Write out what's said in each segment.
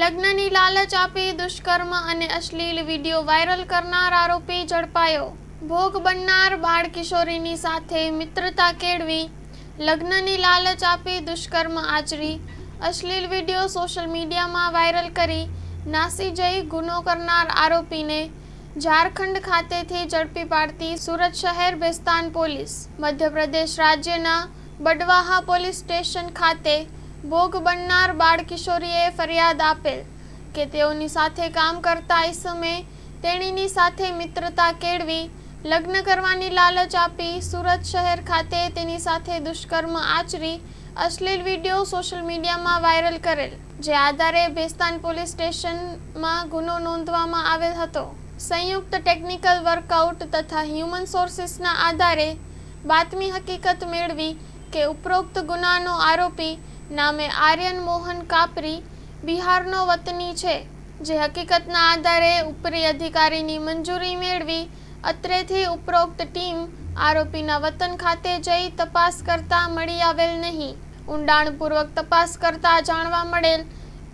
લગ્નની લાલચ આપી દુષ્કર્મ અને અશ્લીલ વીડિયો વાયરલ કરનાર આરોપી ઝડપાયો. ભોગ બનનાર બાળ કિશોરીની સાથે મિત્રતા કેળવી, લગ્નની લાલચ આપી દુષ્કર્મ આચરી, અશ્લીલ વીડિયો સોશિયલ મીડિયામાં વાયરલ કરી નાસી જઈ ગુનો કરનાર આરોપીને ઝારખંડ ખાતેથી ઝડપી પાડતી સુરત શહેર બેસ્તાન પોલીસ. મધ્યપ્રદેશ રાજ્યના બડવાહા પોલીસ સ્ટેશન ખાતે ભોગ બનનાર બાળકિશોરીએ ફરિયાદ આપેલ કે તેઓની સાથે કામ કરતા ઈસમે તેણીની સાથે મિત્રતા કેળવી, લગ્ન કરવાની લાલચ આપી, સુરત શહેર ખાતે તેની સાથે દુષ્કર્મ આચરી, અશ્લીલ વીડિયો સોશિયલ મીડિયામાં વાયરલ કરેલ, જે આધારે ભેસ્તાન પોલીસ સ્ટેશનમાં ગુનો નોંધવામાં આવેલ હતો. સંયુક્ત ટેકનિકલ વર્કઆઉટ તથા હ્યુમન સોર્સિસના આધારે બાતમી હકીકત મેળવી કે ઉપરોક્ત ગુનાનો આરોપી નામે આર્યન મોહન કાપરી બિહારનો વતની છે, જે હકીકતના આધારે ઉપરી અધિકારીની મંજૂરી મેળવી અત્રેથી ઉપરોક્ત ટીમ આરોપીના વતન ખાતે જઈ તપાસ કરતા મળી આવેલ નહીં. ઊંડાણપૂર્વક તપાસ કરતા જાણવા મળેલ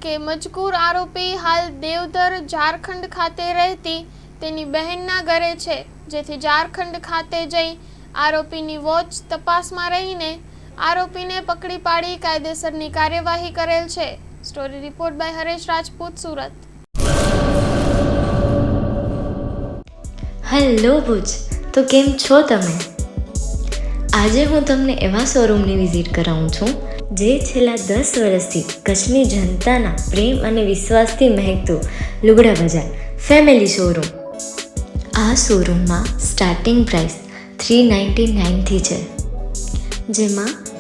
કે મજકૂર આરોપી હાલ દેવધર ઝારખંડ ખાતે રહેતી તેની બહેનના ઘરે છે, જેથી ઝારખંડ ખાતે જઈ આરોપીની વોચ તપાસમાં રહીને આરોપીને પકડી પાડી કાયદેસરની કાર્યવાહી કરેલ છે. Story report by Haresh Rajput, Surat. Hello Bhuj, તો કેમ છો તમે? આજે હું તમને એવા શોરૂમની વિઝિટ કરાવું છું, જે છેલ્લા દસ વર્ષથી કચ્છની જનતાના પ્રેમ અને વિશ્વાસથી મહેકતું લુગડા બજાર ફેમિલી શોરૂમ. આ શોરૂમમાં સ્ટાર્ટિંગ પ્રાઇસ થ્રી નાઇન્ટી નાઇનથી છે, જેમાં